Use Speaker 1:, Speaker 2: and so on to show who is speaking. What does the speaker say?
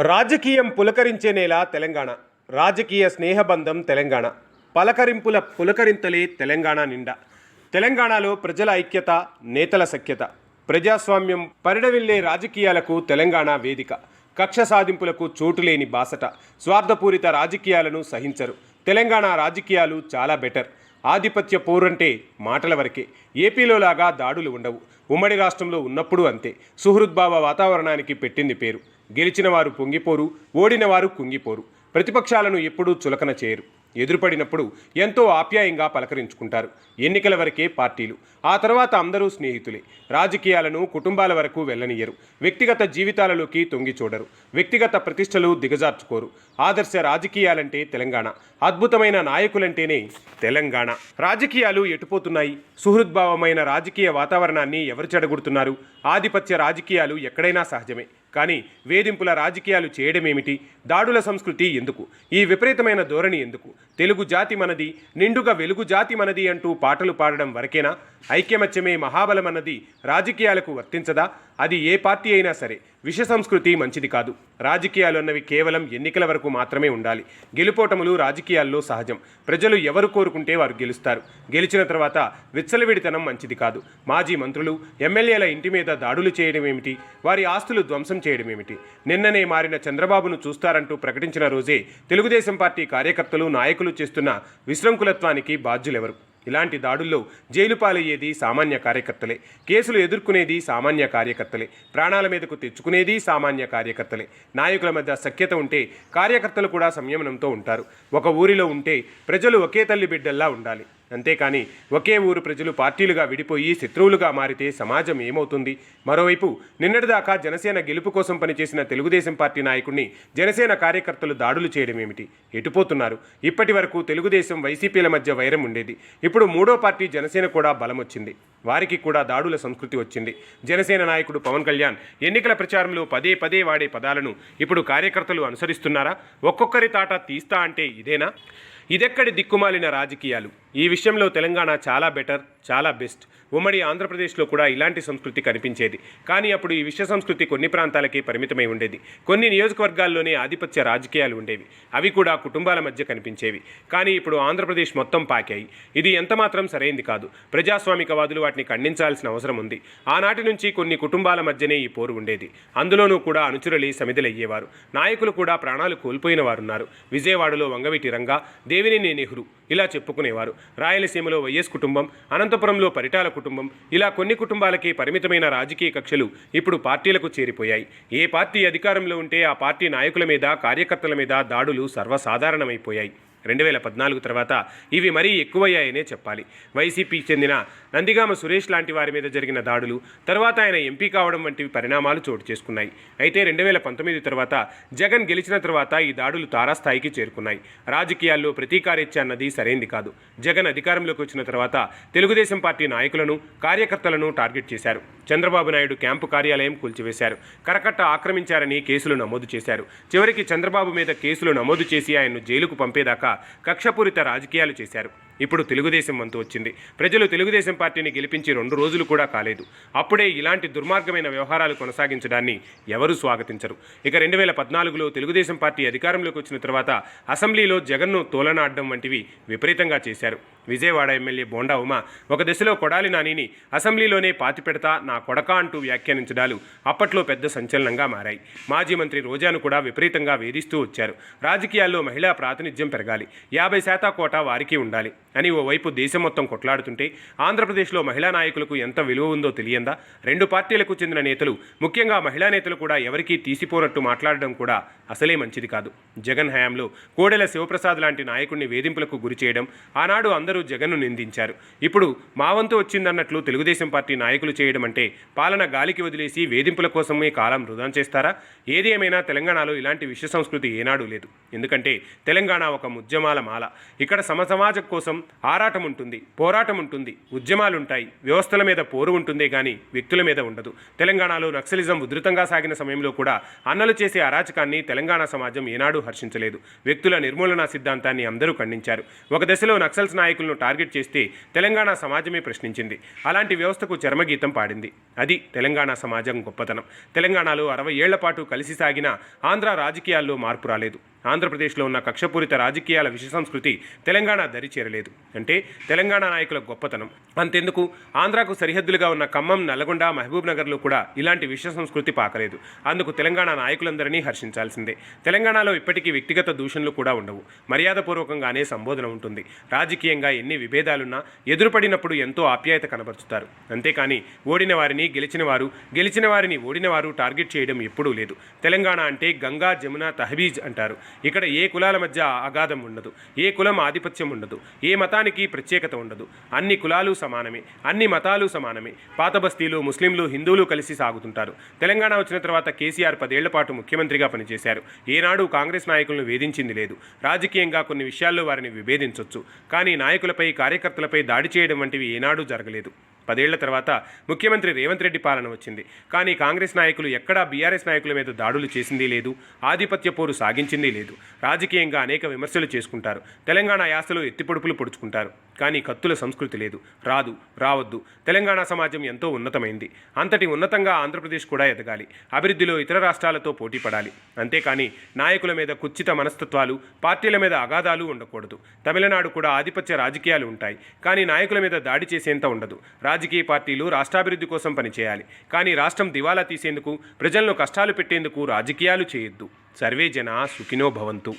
Speaker 1: రాజకీయం పులకరించే నేల తెలంగాణ. రాజకీయ స్నేహబంధం తెలంగాణ. పలకరింపుల పులకరింతలే తెలంగాణ నిండా. తెలంగాణలో ప్రజల ఐక్యత నేతల సఖ్యత. ప్రజాస్వామ్యం పరిడవిల్లే రాజకీయాలకు తెలంగాణ వేదిక. కక్ష సాధింపులకు చోటులేని బాసట. స్వార్థపూరిత రాజకీయాలను సహించరు. తెలంగాణ రాజకీయాలు చాలా బెటర్. ఆధిపత్య పోరంటే మాటల వరకే. ఏపీలో లాగా దాడులు ఉండవు. ఉమ్మడి రాష్ట్రంలో ఉన్నప్పుడు అంతే. సుహృద్భావ వాతావరణానికి పెట్టింది పేరు. గెలిచిన వారు పొంగిపోరు ఓడిన వారు కుంగిపోరు. ప్రతిపక్షాలను ఎప్పుడూ చులకన చేయరు. ఎదురుపడినప్పుడు ఎంతో ఆప్యాయంగా పలకరించుకుంటారు. ఎన్నికల వరకే పార్టీలు. ఆ తర్వాత అందరూ స్నేహితులే. రాజకీయాలను కుటుంబాల వరకు వెళ్ళనియరు. వ్యక్తిగత జీవితాలలోకి తొంగి చూడరు. వ్యక్తిగత ప్రతిష్టలు దిగజార్చుకోరు. ఆదర్శ రాజకీయాలంటే తెలంగాణ. అద్భుతమైన నాయకులంటేనే తెలంగాణ. రాజకీయాలు ఎటుపోతున్నాయి? సుహృద్భావమైన రాజకీయ వాతావరణాన్ని ఎవరు చెడగొడుతున్నారు? ఆధిపత్య రాజకీయాలు ఎక్కడైనా సహజమే. కానీ వేధింపుల రాజకీయాలు చేయడమేమిటి? దాడుల సంస్కృతి ఎందుకు? ఈ విపరీతమైన ధోరణి ఎందుకు? తెలుగు జాతి మనది నిండుగా వెలుగు జాతి మనది అంటూ పాటలు పాడడం వరకేనా? ఐక్యమత్యమే మహాబలమన్నది రాజకీయాలకు వర్తించదా? అది ఏ పార్టీ అయినా సరే విష సంస్కృతి మంచిది కాదు. రాజకీయాలు అన్నవి కేవలం ఎన్నికల వరకు మాత్రమే ఉండాలి. గెలుపోటములు రాజకీయాల్లో సహజం. ప్రజలు ఎవరు కోరుకుంటే వారు గెలుస్తారు. గెలిచిన తర్వాత విచ్చలవిడితనం మంచిది కాదు. మాజీ మంత్రులు ఎమ్మెల్యేల ఇంటి మీద దాడులు చేయడం ఏమిటి వారి ఆస్తులు ధ్వంసం చేయడం ఏమిటి నిన్ననే మారిన చంద్రబాబును చూస్తారంటూ ప్రకటించిన రోజే తెలుగుదేశం పార్టీ కార్యకర్తలు నాయకులు చేస్తున్న విశృంఖలత్వానికి బాధ్యులెవరు? ఇలాంటి దాడుల్లో జైలు పాలయ్యేది సామాన్య కార్యకర్తలే. కేసులు ఎదుర్కొనేది సామాన్య కార్యకర్తలే. ప్రాణాల మీదకు తెచ్చుకునేది సామాన్య కార్యకర్తలే. నాయకుల మధ్య సఖ్యత ఉంటే కార్యకర్తలు కూడా సంయమనంతో ఉంటారు. ఒక ఊరిలో ఉంటే ప్రజలు ఒకే తల్లి బిడ్డల్లా ఉండాలి. అంతేకాని ఒకే ఊరు ప్రజలు పార్టీలుగా విడిపోయి శత్రువులుగా మారితే సమాజం ఏమవుతుంది? మరోవైపు నిన్నటిదాకా జనసేన గెలుపు కోసం పనిచేసిన తెలుగుదేశం పార్టీ నాయకుడిని జనసేన కార్యకర్తలు దాడులు చేయడం ఏమిటి ఎటుపోతున్నారు ఇప్పటి వరకు తెలుగుదేశం వైసీపీల మధ్య వైరం ఉండేది. ఇప్పుడు మూడో పార్టీ జనసేన కూడా బలమొచ్చింది. వారికి కూడా దాడుల సంస్కృతి వచ్చింది. జనసేన నాయకుడు పవన్ కళ్యాణ్ ఎన్నికల ప్రచారంలో పదే పదే వాడే పదాలను ఇప్పుడు కార్యకర్తలు అనుసరిస్తున్నారా? ఒక్కొక్కరి తాట తీస్తా అంటే ఇదేనా? ఇదెక్కడి దిక్కుమాలిన రాజకీయాలు? ఈ విషయంలో తెలంగాణ చాలా బెటర్. చాలా బెస్ట్. ఉమ్మడి ఆంధ్రప్రదేశ్లో కూడా ఇలాంటి సంస్కృతి కనిపించేది. కానీ అప్పుడు ఈ విశ్వ సంస్కృతి కొన్ని ప్రాంతాలకే పరిమితమై ఉండేది. కొన్ని నియోజకవర్గాల్లోనే ఆధిపత్య రాజకీయాలు ఉండేవి. అవి కూడా కుటుంబాల మధ్య కనిపించేవి. కానీ ఇప్పుడు ఆంధ్రప్రదేశ్ మొత్తం పాకాయి. ఇది ఎంతమాత్రం సరైంది కాదు. ప్రజాస్వామికవాదులు వాటిని ఖండించాల్సిన అవసరం ఉంది. ఆనాటి నుంచి కొన్ని కుటుంబాల మధ్యనే ఈ పోరు ఉండేది. అందులోనూ కూడా అనుచురలి సమిధలయ్యేవారు. నాయకులు కూడా ప్రాణాలు కోల్పోయిన వారున్నారు. విజయవాడలో వంగవీటి రంగా దేవినేని నెహ్రూ ఇలా చెప్పుకునేవారు. రాయలసీమలో వైఎస్ కుటుంబం అనంతపురంలో పరిటాల కుటుంబం ఇలా కొన్ని కుటుంబాలకే పరిమితమైన రాజకీయ కక్షలు ఇప్పుడు పార్టీలకు చేరిపోయాయి. ఏ పార్టీ అధికారంలో ఉంటే ఆ పార్టీ నాయకుల మీద కార్యకర్తల మీద దాడులు సర్వసాధారణమైపోయాయి. రెండు వేల పద్నాలుగు తర్వాత ఇవి మరీ ఎక్కువయ్యాయనే చెప్పాలి. వైసీపీకి చెందిన నందిగామ సురేష్ లాంటి వారి మీద జరిగిన దాడులు తర్వాత ఆయన ఎంపీ కావడం వంటి పరిణామాలు చోటు చేసుకున్నాయి. అయితే రెండు వేల పంతొమ్మిది తర్వాత జగన్ గెలిచిన తర్వాత ఈ దాడులు తారాస్థాయికి చేరుకున్నాయి. రాజకీయాల్లో ప్రతీకారేచ్ఛ అన్నది సరైంది కాదు. జగన్ అధికారంలోకి వచ్చిన తర్వాత తెలుగుదేశం పార్టీ నాయకులను కార్యకర్తలను టార్గెట్ చేశారు. చంద్రబాబు నాయుడు క్యాంపు కార్యాలయం కూల్చివేశారు. కరకట్ట ఆక్రమించారని కేసులు నమోదు చేశారు. చివరికి చంద్రబాబు మీద కేసులు నమోదు చేసి ఆయన్ను జైలుకు పంపేదాకా కక్షపూరిత రాజకీయాలు చేశారు. ఇప్పుడు తెలుగుదేశం వంతు వచ్చింది. ప్రజలు తెలుగుదేశం పార్టీని గెలిపించి రెండు రోజులు కూడా కాలేదు. అప్పుడే ఇలాంటి దుర్మార్గమైన వ్యవహారాలు కొనసాగించడాన్ని ఎవరూ స్వాగతించరు. ఇక రెండు వేల పద్నాలుగులో తెలుగుదేశం పార్టీ అధికారంలోకి వచ్చిన తర్వాత అసెంబ్లీలో జగన్ను తోలనాడడం వంటివి విపరీతంగా చేశారు. విజయవాడ ఎమ్మెల్యే బోండా ఉమా ఒక దశలో కొడాలి నానిని అసెంబ్లీలోనే పాతిపెడతా నా కొడక అంటూ వ్యాఖ్యానించడాలు అప్పట్లో పెద్ద సంచలనంగా మారాయి. మాజీ మంత్రి రోజాను కూడా విపరీతంగా వేధిస్తూ వచ్చారు. రాజకీయాల్లో మహిళా ప్రాతినిధ్యం పెరగాలి. యాభై శాతం కోటా వారికి ఉండాలి. అని ఓవైపు దేశం మొత్తం కొట్లాడుతుంటే ఆంధ్రప్రదేశ్లో మహిళా నాయకులకు ఎంత విలువ ఉందో తెలియందా? రెండు పార్టీలకు చెందిన నేతలు ముఖ్యంగా మహిళా నేతలు కూడా ఎవరికీ తీసిపోనట్టు మాట్లాడడం కూడా అసలే మంచిది కాదు. జగన్ హయాంలో కోడెల శివప్రసాద్ లాంటి నాయకుడిని వేధింపులకు గురి చేయడం ఆనాడు అందరూ జగన్ను నిందించారు. ఇప్పుడు మావంతు వచ్చిందన్నట్లు తెలుగుదేశం పార్టీ నాయకులు చేయడం అంటే పాలన గాలికి వదిలేసి వేధింపుల కోసమే కాలం వృధా చేస్తారా? ఏది ఏమైనా తెలంగాణలో ఇలాంటి విశ్వ సంస్కృతి ఏనాడు లేదు. ఎందుకంటే తెలంగాణ ఒక ముద్యమాల మాల. ఇక్కడ సమసమాజం కోసం ఆరాటం ఉంటుంది పోరాటం ఉంటుంది ఉద్యమాలుంటాయి. వ్యవస్థల మీద పోరు ఉంటుందే కానీ వ్యక్తుల మీద ఉండదు. తెలంగాణలో నక్సలిజం ఉధృతంగా సాగిన సమయంలో కూడా అన్నలు చేసే అరాచకాన్ని తెలంగాణ సమాజం ఏనాడూ హర్షించలేదు. వ్యక్తుల నిర్మూలన సిద్ధాంతాన్ని అందరూ ఖండించారు. ఒక దశలో నక్సల్స్ నాయకులను టార్గెట్ చేస్తే తెలంగాణ సమాజమే ప్రశ్నించింది. అలాంటి వ్యవస్థకు చర్మగీతం పాడింది. అది తెలంగాణ సమాజం గొప్పతనం. తెలంగాణలో అరవై ఏళ్ళ పాటు కలిసి సాగిన ఆంధ్ర రాజకీయాల్లో మార్పు రాలేదు. ఆంధ్రప్రదేశ్లో ఉన్న కక్షపూరిత రాజకీయాల విష సంస్కృతి తెలంగాణ దరి చేరలేదు. అంటే తెలంగాణ నాయకుల గొప్పతనం. అంతెందుకు? ఆంధ్రాకు సరిహద్దులుగా ఉన్న ఖమ్మం నల్గొండ మహబూబ్ నగర్లో కూడా ఇలాంటి విష సంస్కృతి పాకలేదు. అందుకు తెలంగాణ నాయకులందరినీ హర్షించాల్సిందే. తెలంగాణలో ఇప్పటికీ వ్యక్తిగత దూషణలు కూడా ఉండవు. మర్యాదపూర్వకంగానే సంబోధన ఉంటుంది. రాజకీయంగా ఎన్ని విభేదాలున్నా ఎదురుపడినప్పుడు ఎంతో ఆప్యాయత కనబరుచుతారు. అంతేకాని ఓడిన వారిని గెలిచిన వారు గెలిచిన వారిని ఓడిన వారు టార్గెట్ చేయడం ఎప్పుడూ లేదు. తెలంగాణ అంటే గంగా జమున తహబీజ్ అంటారు. ఇక్కడ ఏ కులాల మధ్య అగాధం ఉండదు ఏ కులం ఆధిపత్యం ఉండదు ఏ మతానికి ప్రత్యేకత ఉండదు. అన్ని కులాలు సమానమే అన్ని మతాలు సమానమే. పాత బస్తీలు ముస్లింలు హిందువులు కలిసి సాగుతుంటారు. తెలంగాణ వచ్చిన తర్వాత కేసీఆర్ పదేళ్ళ పాటు ముఖ్యమంత్రిగా పనిచేశారు. ఏనాడు కాంగ్రెస్ నాయకులను వేధించింది లేదు. రాజకీయంగా కొన్ని విషయాల్లో వారిని విభేదించవచ్చు కానీ నాయకులపై కార్యకర్తలపై దాడి చేయడం వంటివి ఏనాడూ జరగలేదు. పదేళ్ళ తర్వాత ముఖ్యమంత్రి రేవంత్ రెడ్డి పాలన వచ్చింది. కానీ కాంగ్రెస్ నాయకులు ఎక్కడా బీఆర్ఎస్ నాయకుల మీద దాడులు చేసింది లేదు ఆధిపత్య పోరు సాగించింది లేదు. రాజకీయంగా అనేక విమర్శలు చేసుకుంటారు. తెలంగాణ యాసలో ఎత్తిపొడుపులు పొడుచుకుంటారు. కానీ కత్తుల సంస్కృతి లేదు. రాదు రావద్దు. తెలంగాణ సమాజం ఎంతో ఉన్నతమైంది. అంతటి ఉన్నతంగా ఆంధ్రప్రదేశ్ కూడా ఎదగాలి. అభివృద్ధిలో ఇతర రాష్ట్రాలతో పోటీ పడాలి. అంతేకాని నాయకుల మీద కుచ్చిత మనస్తత్వాలు పార్టీల మీద అగాధాలు ఉండకూడదు. తమిళనాడు కూడా ఆధిపత్య రాజకీయాలు ఉంటాయి. కానీ నాయకుల మీద దాడి చేసేంత ఉండదు. రాజకీయ పార్టీలు రాష్ట్రాభివృద్ధి కోసం పనిచేయాలి. కానీ రాష్ట్రం దివాలా తీసేందుకు ప్రజలను కష్టాలు పెట్టేందుకు రాజకీయాలు చేయొద్దు. సర్వే జన సుఖినో భవంతు.